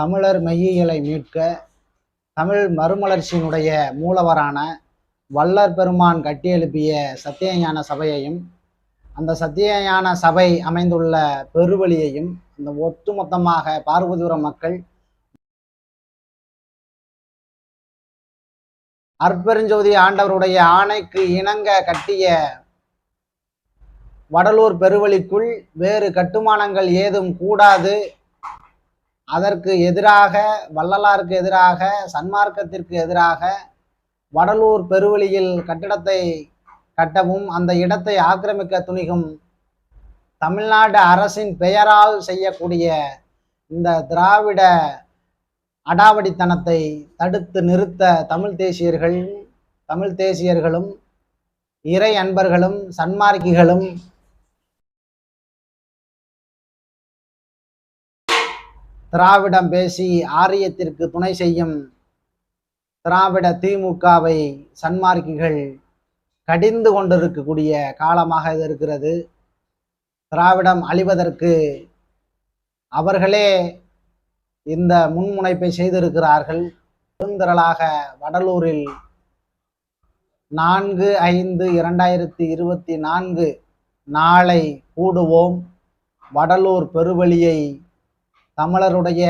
தமிழர் மெய்யியலை மீட்க தமிழ் மறுமலர்ச்சியினுடைய மூலவரான வல்லர் பெருமான் கட்டியெழுப்பிய சத்தியஞான சபையையும் அந்த சத்தியஞான சபை அமைந்துள்ள பெருவழியையும் அந்த ஒட்டுமொத்தமாக பார்வதிபுரம் மக்கள் அற்பெருஞ்சோதி ஆண்டவருடைய ஆணைக்கு இணங்க கட்டிய வடலூர் பெருவழிக்குள் வேறு கட்டுமானங்கள் ஏதும் கூடாது அதற்கு எதிராக வள்ளலாருக்கு எதிராக சன்மார்க்கத்திற்கு எதிராக வடலூர் பெருவெளியில் கட்டிடத்தை கட்டவும் அந்த இடத்தை ஆக்கிரமிக்க துணிகும் தமிழ்நாடு அரசின் பெயரால் செய்யக்கூடிய இந்த திராவிட அடாவடித்தனத்தை தடுத்து நிறுத்த தமிழ் தேசியர்கள் தமிழ் தேசியர்களும் இறை அன்பர்களும் சன்மார்க்கிகளும் திராவிடம் பேசி ஆரியத்திற்கு துணை செய்யும் திராவிட திமுகவை சன்மார்க்கிகள் கடிந்து கொண்டிருக்கக்கூடிய காலமாக இது இருக்கிறது. திராவிடம் அழிவதற்கு அவர்களே இந்த முன்முனைப்பை செய்திருக்கிறார்கள். பெருந்திரளாக வடலூரில் நான்கு ஐந்து இரண்டாயிரத்தி இருபத்தி நான்கு நாளை கூடுவோம். வடலூர் பெருவழியை தமிழருடைய